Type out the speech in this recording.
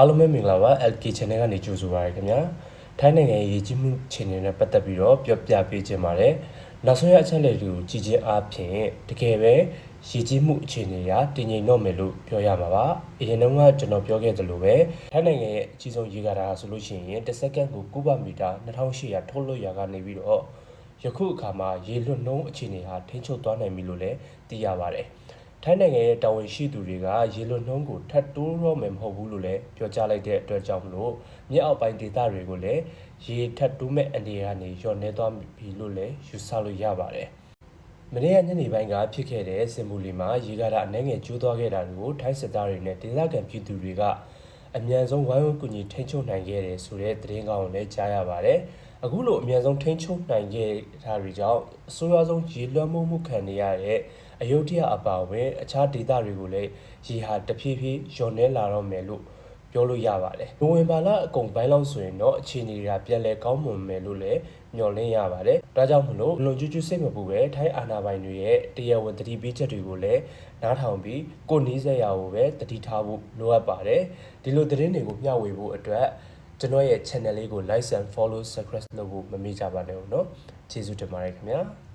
အားလုံးပဲမင်္ဂလာပါ LK Channel ကနေကြိုဆိုပါရခင်ဗျာထိုင်းနိုင်ငံရဲ့ရည်ကြီးမှုခြေအနေနဲ့ပတ်သက်ပြီးတော့ပြောပြပေးခြင်းပါတယ်နောက်ဆုံးရအချက်အလက်တွေကိုကြည့်ခြင်းအပြင်တကယ်ပဲရည်ကြီးမှုအခြေအနေရာတည်ငြိမ်တော့မယ်လို့ပြောရမှာပါအရင်တုန်းကကျွန်တော်ပြောခဲ့သလိုပဲထိုင်းနိုင်ငံရဲ့အကြီးဆုံးရေကာတာဆိုလို့ရှိရင်တစ်စက္ကန့်ကို9ပါမီတာ2800ထုတ်လွှတ်ရာကနေပြီးတော့ယခုအခါမှာရေလွတ်နှုံးအခြေအနေဟာထိန်းချုပ်သွားနိုင်ပြီလို့လည်းသိရပါတယ် ထိုင်းနိုင်ငံရဲ့တာဝန်ရှိသူတွေကရေလွန်နှုံးကိုထပ်တိုးတော့မယ်မဟုတ်ဘူးလို့လည်းပြောကြားလိုက်တဲ့အတွက်ကြောင့်မလို့မြစ်အောက်ပိုင်းဒေသတွေကိုလည်းရေထပ်တိုးမဲ့အနေအထားကနေလျော့နေသွားပြီလို့လည်းယူဆလို့ရပါတယ်။မနေ့ကညနေပိုင်းကဖြစ်ခဲ့တဲ့စင်မူလီမှာရေကားတာအနေငယ်ကျိုးသွားခဲ့တာတွေကိုထိုင်းစစ်သားတွေနဲ့ဒေသခံပြည်သူတွေကအမြန်ဆုံးဝိုင်းဝန်းကူညီထိန်းချုပ်နိုင်ခဲ့တယ်ဆိုတဲ့သတင်းကောင်းကိုလည်းကြားရပါတယ်။ အခုလိုအမြန်ဆုံးထိန်းချုပ်နိုင်ခဲ့တာတွေကြောင့်အဆိုးရွားဆုံးရေလွှမ်းမိုးမှုခံနေရတဲ့အယုဒ္ဓယအပါအဝင်အခြားဒေသတွေကိုလည်းရေဟာတဖြည်းဖြည်းလျော့နေလာတော့မယ်လို့ပြောလို့ရပါတယ်။နိုဝင်ဘာလအကုန်ပိုင်းလောက်ဆိုရင်တော့အခြေအနေတွေကပြန်လည်ကောင်းမွန်မယ်လို့လည်းမျှော်လင့်ရပါတယ်။ဒါကြောင့်မလို့လွန်ကျူးကျူးစိတ်မပူပဲထိုင်းအာဏာပိုင်တွေရဲ့တရားဝင်တတိပေးချက်တွေကိုလည်းနားထောင်ပြီးကိုယ်နီးစက်ရာကိုပဲတတိထားဖို့လိုအပ်ပါတယ်။ဒီလိုသတင်းတွေကိုမျှဝေဖို့အတွက် ကျွန်တော်ရဲ့ channel လေးကို like and follow subscribe လုပ်ဖို့မမေ့ကြပါနဲ့ဦးเนาะကျေးဇူးတင်ပါတယ်ခင်ဗျာ။